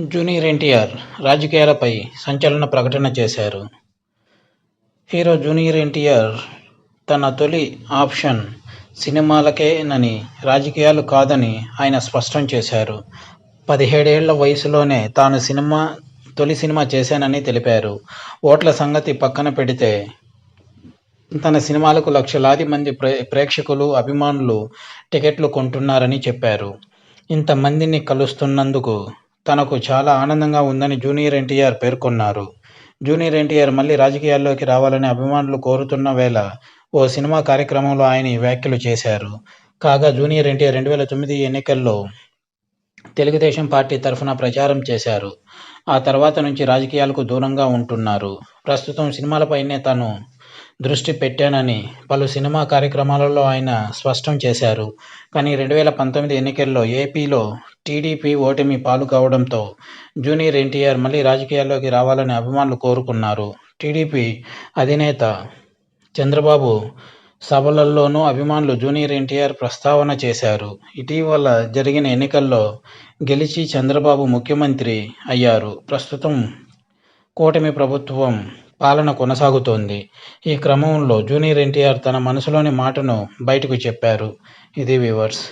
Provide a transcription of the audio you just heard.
Junior NTR రాజకీయాలపై సంచలన ప్రకటన చేశారు. హీరో జూనియర్ ఎన్టీఆర్ తన తొలి ఆప్షన్ సినిమాలకేనని రాజకీయాలు కాదని ఆయన స్పష్టం చేశారు. పదిహేడేళ్ళ వయసులోనే తాను సినిమా తొలి సినిమా చేశానని తెలిపారు. ఓట్ల సంగతి పక్కన పెడితే తన సినిమాలకు లక్షలాది మంది ప్రే ప్రేక్షకులు అభిమానులు టికెట్లు కొంటున్నారని చెప్పారు. ఇంతమందిని కలుస్తున్నందుకు తనకు చాలా ఆనందంగా ఉందని జూనియర్ ఎన్టీఆర్ పేర్కొన్నారు. జూనియర్ ఎన్టీఆర్ మళ్ళీ రాజకీయాల్లోకి రావాలని అభిమానులు కోరుతున్న వేళ ఓ సినిమా కార్యక్రమంలో ఆయన వ్యాఖ్యలు చేశారు. కాగా జూనియర్ ఎన్టీఆర్ రెండు వేల తొమ్మిది ఎన్నికల్లో తెలుగుదేశం పార్టీ తరఫున ప్రచారం చేశారు. ఆ తర్వాత నుంచి రాజకీయాలకు దూరంగా ఉంటున్నారు. ప్రస్తుతం సినిమాలపైనే తాను దృష్టి పెట్టానని పలు సినిమా కార్యక్రమాలలో ఆయన స్పష్టం చేశారు. కానీ రెండు వేల పంతొమ్మిది ఎన్నికల్లో ఏపీలో టీడీపీ ఓటమి పాలు కావడంతో జూనియర్ ఎన్టీఆర్ మళ్ళీ రాజకీయాల్లోకి రావాలని అభిమానులు కోరుకున్నారు. టీడీపీ అధినేత చంద్రబాబు సభలల్లోనూ అభిమానులు జూనియర్ ఎన్టీఆర్ ప్రస్తావన చేశారు. ఇటీవల జరిగిన ఎన్నికల్లో గెలిచి చంద్రబాబు ముఖ్యమంత్రి అయ్యారు. ప్రస్తుతం కూటమి ప్రభుత్వం పాలన కొనసాగుతోంది. ఈ క్రమంలో జూనియర్ ఎన్టీఆర్ తన మనసులోని మాటను బయటకు చెప్పారు. ఇది వ్యూవర్స్